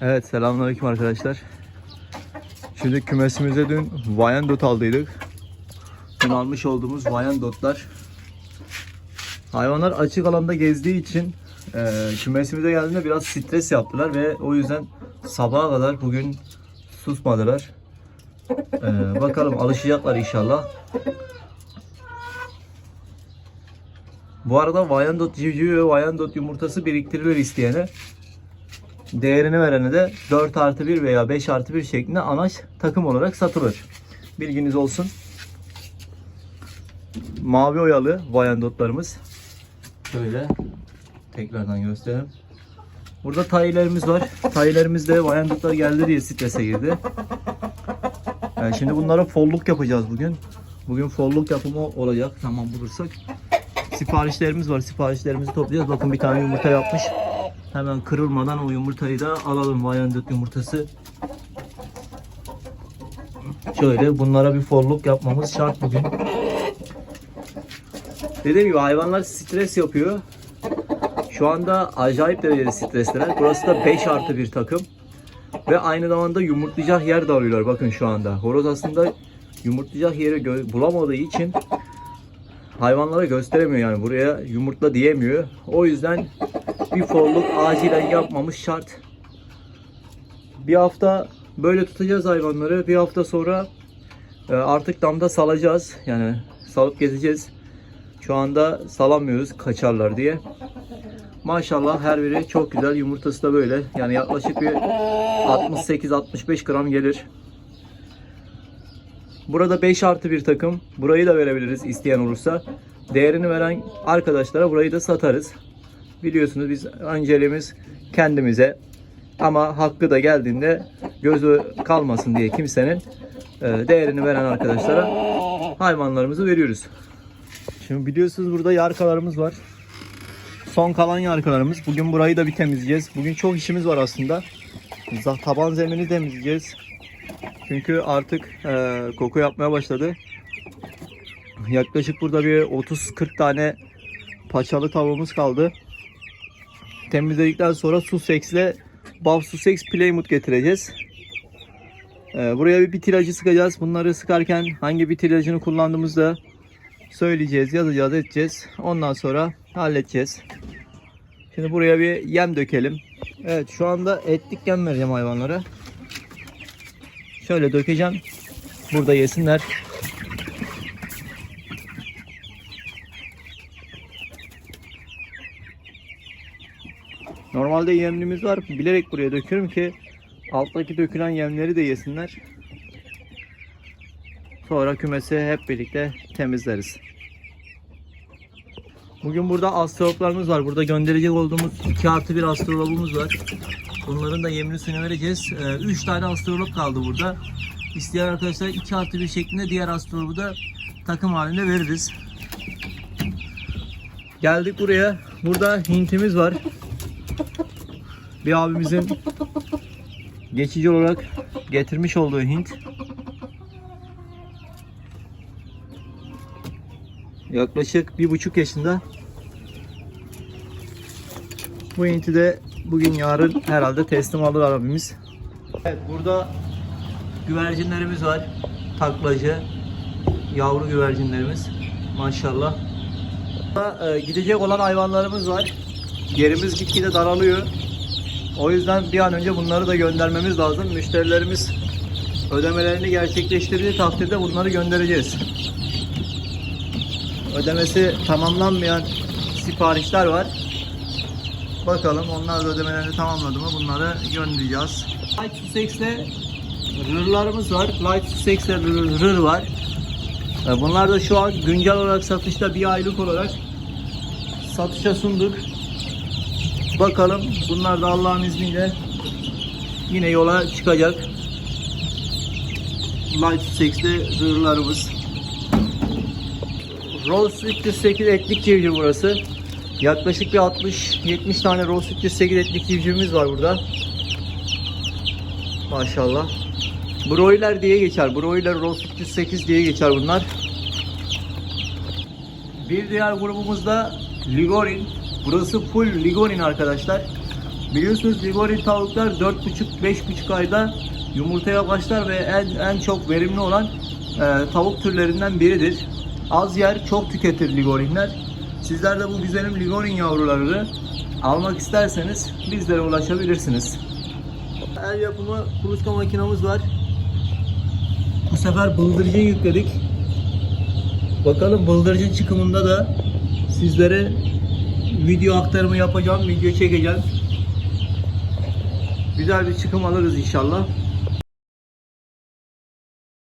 Evet selamünaleyküm arkadaşlar. Şimdi kümesimize dün Wyandotte aldıydık. Dün almış olduğumuz Wyandotte'lar. Hayvanlar açık alanda gezdiği için e, kümesimize geldiğinde biraz stres yaptılar ve o yüzden sabaha kadar bugün susmadılar. E, bakalım alışacaklar inşallah. Bu arada Wyandotte civcivi ve Wyandotte yumurtası biriktirilir isteyene değerini verene de 4 artı 1 veya 5 artı 1 şeklinde anaç takım olarak satılır. Bilginiz olsun. Mavi oyalı Wyandotte'larımız. Şöyle tekrardan göstereyim. Burada tayilerimiz var. Tayilerimiz de Wyandotte'lar geldi diye strese girdi. Yani şimdi bunlara folluk yapacağız bugün. Bugün folluk yapımı olacak. Tamam bulursak. Siparişlerimiz var. Siparişlerimizi toplayacağız. Bakın bir tane yumurta yapmış. Hemen kırılmadan o yumurtayı da alalım. Wyandotte yumurtası. Şöyle bunlara bir folluk yapmamız şart bugün. Dediğim gibi hayvanlar stres yapıyor. Şu anda acayip derecede stresliler. Burası da 5 artı bir takım. Ve aynı zamanda yumurtlayacak yer de arıyorlar. Bakın şu anda. Horoz aslında yumurtlayacak yeri bulamadığı için hayvanlara gösteremiyor yani. Buraya yumurtla diyemiyor. O yüzden bir forluk acilen yapmamız şart. Bir hafta böyle tutacağız hayvanları. Bir hafta sonra e, artık damda salacağız. Yani salıp gezeceğiz. Şu anda salamıyoruz kaçarlar diye. Maşallah her biri çok güzel. Yumurtası da böyle. Yani yaklaşık bir 68-65 gram gelir. Burada 5 artı bir takım. Burayı da verebiliriz isteyen olursa. Değerini veren arkadaşlara burayı da satarız. Biliyorsunuz biz önceliğimiz kendimize. Ama hakkı da geldiğinde gözü kalmasın diye kimsenin e, değerini veren arkadaşlara hayvanlarımızı veriyoruz. Şimdi biliyorsunuz burada yarkalarımız var. Son kalan yarkalarımız. Bugün burayı da bir temizleyeceğiz. Bugün çok işimiz var aslında. Taban zemini temizleyeceğiz. Çünkü artık e, koku yapmaya başladı. Yaklaşık burada bir 30-40 tane paçalı tavuğumuz kaldı. Temizledikten sonra Sussex ile Buff Sussex Plymouth getireceğiz. E, buraya bir bit ilacı sıkacağız. Bunları sıkarken hangi bit ilacını kullandığımızı da söyleyeceğiz, yazacağız, edeceğiz. Ondan sonra halledeceğiz. Şimdi buraya bir yem dökelim. Evet şu anda etlik yem vereceğim hayvanlara. Şöyle dökeceğim. Burada yesinler. Normalde yemlimiz var. Bilerek buraya döküyorum ki alttaki dökülen yemleri de yesinler. Sonra kümesi hep birlikte temizleriz. Bugün burada astrologlarımız var. Burada gönderecek olduğumuz 2 artı 1 astrologumuz var. Bunların da yemini suyunu vereceğiz. 3 tane astrolog kaldı burada. İsteyen arkadaşlar 2 artı 1 şeklinde diğer astrologu da takım halinde veririz. Geldik buraya. Burada hintimiz var. Bir abimizin geçici olarak getirmiş olduğu hint. Yaklaşık bir buçuk yaşında. Bu hinti de bugün yarın herhalde teslim alır abimiz. Evet burada güvercinlerimiz var. Taklacı, yavru güvercinlerimiz. Maşallah. E, gidecek olan hayvanlarımız var. Yerimiz gitgide daralıyor. O yüzden bir an önce bunları da göndermemiz lazım. Müşterilerimiz ödemelerini gerçekleştirdiği takdirde bunları göndereceğiz. Ödemesi tamamlanmayan siparişler var. Bakalım onlar da ödemelerini tamamladı mı bunları göndereceğiz. Light Sussex'te rırlarımız var. Light Sussex'te rır, var. Bunlar da şu an güncel olarak satışta bir aylık olarak satışa sunduk. Bakalım bunlar da Allah'ın izniyle yine yola çıkacak. Light Sussex'te rırlarımız. Rose 308 etlik civciv burası. Yaklaşık bir 60-70 tane Rose 308 etlik civcivimiz var burada. Maşallah. Broiler diye geçer. Broiler Rose 308 diye geçer bunlar. Bir diğer grubumuzda Ligorin. Burası full Ligorin arkadaşlar. Biliyorsunuz Ligorin tavuklar 4,5-5,5 ayda yumurtaya başlar ve en, en çok verimli olan e, tavuk türlerinden biridir. Az yer çok tüketir Ligorinler. Sizler de bu güzelim Ligorin yavrularını almak isterseniz bizlere ulaşabilirsiniz. El yapımı kuluçka makinamız var. Bu sefer bıldırcın yükledik. Bakalım bıldırcın çıkımında da sizlere video aktarımı yapacağım, video çekeceğim. Güzel bir çıkım alırız inşallah.